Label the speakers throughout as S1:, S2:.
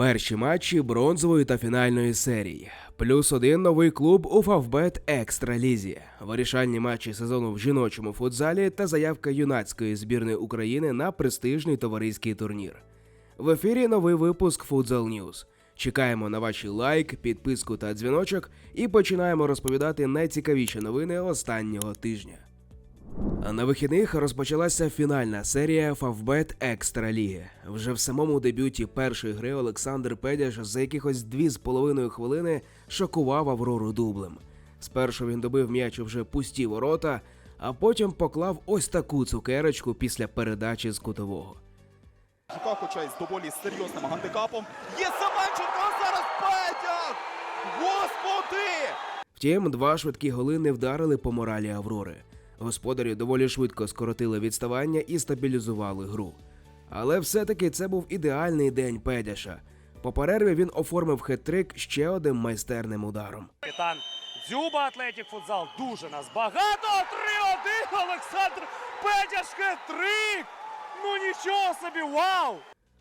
S1: Перші матчі бронзової та фінальної серії. Плюс один новий клуб у Фавбет Екстра. Вирішальні матчі сезону в жіночому футзалі та заявка юнацької збірної України на престижний товариський турнір. В ефірі новий випуск Futsal News. Чекаємо на ваші лайк, підписку та дзвіночок і починаємо розповідати найцікавіші новини останнього тижня. А на вихідних розпочалася фінальна серія Фавбет Екстра Ліги. Вже в самому дебюті першої гри Олександр Педяш за якихось дві з половиною хвилини шокував Аврору дублем. Спершу він добив м'яч у вже пусті ворота, а потім поклав ось таку цукерочку після передачі з кутового.
S2: Жука, хоча й з доволі серйозним гандикапом. Є Семенченко, зараз Петя! Господи!
S1: Втім, два швидкі голи не вдарили по моралі Аврори. Господарі доволі швидко скоротили відставання і стабілізували гру. Але все-таки це був ідеальний день Педяша. По перерві він оформив хет-трик ще одним майстерним ударом.
S3: Капітан Дзюба Атлетік Футзал. Дуже нас багато. 3-1. Олександр Петяш хет-трик. Ну нічого собі, вау!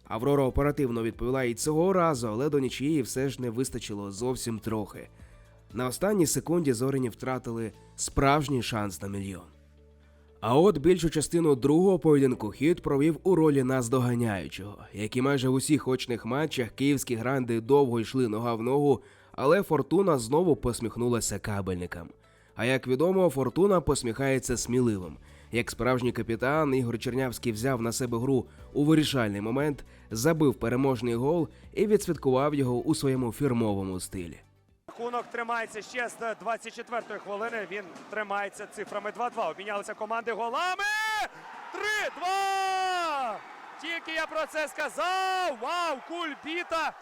S1: Аврора оперативно відповіла і цього разу, але до нічиї все ж не вистачило зовсім трохи. На останній секунді зорені втратили справжній шанс на мільйон. А от більшу частину другого поєдинку хід провів у ролі наздоганяючого, як і майже в усіх очних матчах київські гранди довго йшли нога в ногу, але фортуна знову посміхнулася кабельникам. А як відомо, фортуна посміхається сміливим. Як справжній капітан, Ігор Чернявський взяв на себе гру у вирішальний момент, забив переможний гол і відсвяткував його у своєму фірмовому стилі.
S3: Рахунок тримається ще з 24-ї хвилини. Він тримається цифрами 2-2. Обмінялися команди голами. 3-2! Тільки я про це сказав. Вау, кульбіта!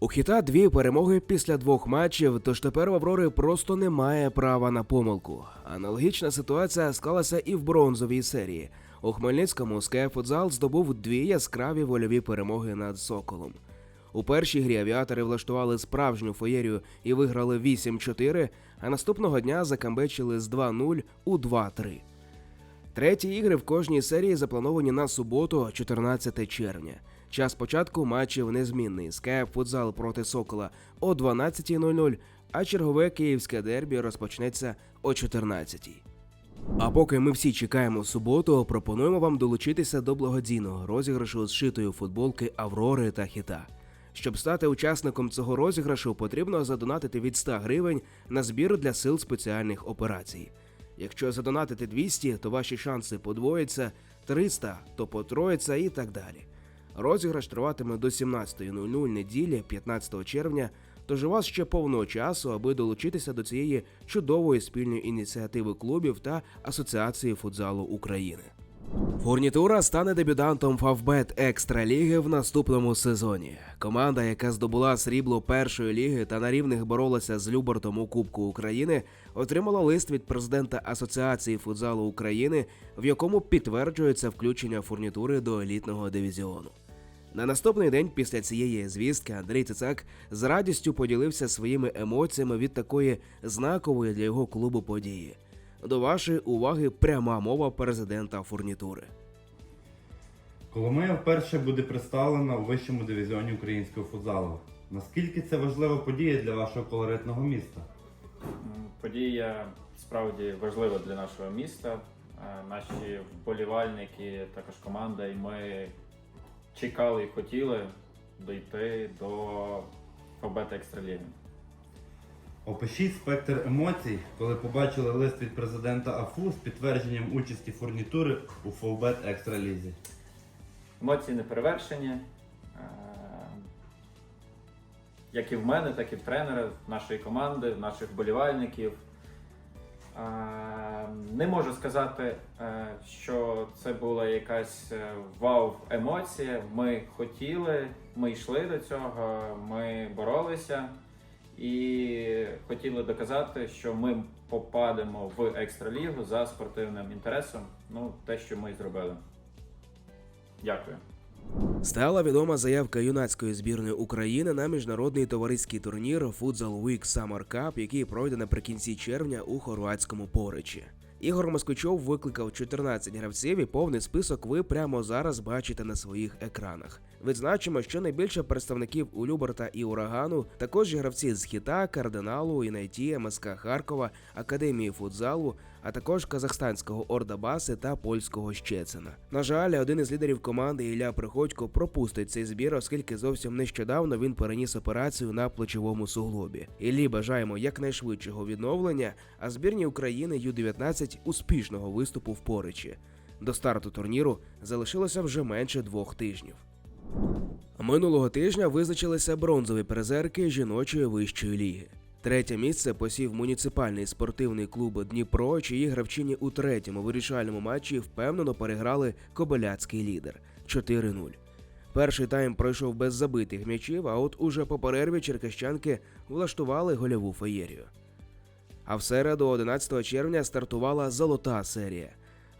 S1: У хіта дві перемоги після двох матчів, тож тепер в Аврори просто немає права на помилку. Аналогічна ситуація склалася і в бронзовій серії. У Хмельницькому Sky здобув дві яскраві вольові перемоги над Соколом. У першій грі авіатори влаштували справжню феєрію і виграли 8-4, а наступного дня закамбечили з 2-0 у 2-3. Треті ігри в кожній серії заплановані на суботу, 14 червня. Час початку матчів незмінний. Скайп футзал проти Сокола о 12.00, а чергове київське дербі розпочнеться о 14.00. А поки ми всі чекаємо суботу, пропонуємо вам долучитися до благодійного розіграшу зшитої футболки Аврори та Хіта. Щоб стати учасником цього розіграшу, потрібно задонатити від 100 гривень на збір для сил спеціальних операцій. Якщо задонатити 200, то ваші шанси подвояться, 300, то потроїться і так далі. Розіграш триватиме до 17.00 неділі, 15 червня, тож у вас ще повно часу, аби долучитися до цієї чудової спільної ініціативи клубів та Асоціації футзалу України. Фурнітура стане дебютантом Фавбет Екстра Ліги в наступному сезоні. Команда, яка здобула срібло першої ліги та на рівних боролася з Любертом у Кубку України, отримала лист від президента Асоціації футзалу України, в якому підтверджується включення фурнітури до елітного дивізіону. На наступний день після цієї звістки Андрій Цицак з радістю поділився своїми емоціями від такої знакової для його клубу події. До вашої уваги пряма мова президента фурнітури.
S4: Коломия вперше буде представлена у вищому дивізіоні українського футзалу. Наскільки це важлива подія для вашого колоритного міста?
S5: Подія справді важлива для нашого міста. Е, Наші вболівальники, також команда, і ми чекали і хотіли дійти до Фабет Екстраліги.
S4: Опишіть спектр емоцій, коли побачили лист від президента АФУ з підтвердженням участі фурнітури у Фовбет Екстралізі.
S5: Емоції не перевершені. Е, Як і в мене, так і в тренера нашої команди, наших вболівальників. Е, Не можу сказати, е, що це була якась вау-емоція. Ми хотіли, ми йшли до цього, ми боролися і хотіли доказати, що ми попадемо в екстралігу за спортивним інтересом. Ну, те, що ми зробили. Дякую.
S1: Стала відома заявка юнацької збірної України на міжнародний товариський турнір Futsal Week Summer Cup, який пройде наприкінці червня у хорватському поричі. Ігор Москвичов викликав 14 гравців і повний список ви прямо зараз бачите на своїх екранах. Відзначимо, що найбільше представників у Люберта і Урагану також гравці з Хіта, Кардиналу, Інайті, МСК Харкова, Академії футзалу, а також казахстанського Ордабаси та польського Щецина. На жаль, один із лідерів команди Ілля Приходько пропустить цей збір, оскільки зовсім нещодавно він переніс операцію на плечовому суглобі. Іллі бажаємо якнайшвидшого відновлення, а збірні України Ю-19 успішного виступу в Поричі. До старту турніру залишилося вже менше двох тижнів. Минулого тижня визначилися бронзові призерки жіночої вищої ліги. Третє місце посів муніципальний спортивний клуб Дніпро, чиї гравчині у третьому вирішальному матчі впевнено переграли кобиляцький лідер 4-0. Перший тайм пройшов без забитих м'ячів, а от уже по перерві черкащанки влаштували гольову феєрію. А в середу, 11 червня, стартувала золота серія.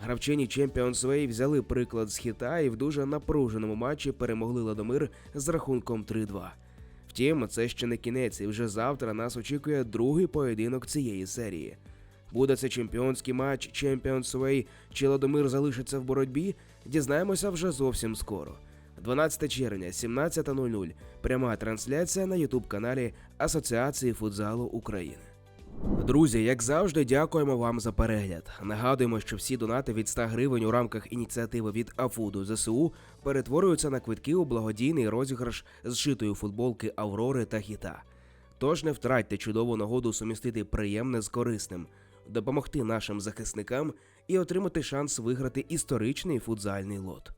S1: Гравчині Champions Way взяли приклад з хіта і в дуже напруженому матчі перемогли Ладомир з рахунком 3-2. Втім, це ще не кінець, і вже завтра нас очікує другий поєдинок цієї серії. Буде це чемпіонський матч Champions Way, чи Ладомир залишиться в боротьбі, дізнаємося вже зовсім скоро. 12 червня, 17.00. Пряма трансляція на ютуб каналі Асоціації футзалу України. Друзі, як завжди, дякуємо вам за перегляд. Нагадуємо, що всі донати від 100 гривень у рамках ініціативи від Афуду ЗСУ перетворюються на квитки у благодійний розіграш зшитої футболки Аврори та Хіта. Тож не втратьте чудову нагоду сумістити приємне з корисним, допомогти нашим захисникам і отримати шанс виграти історичний футзальний лот.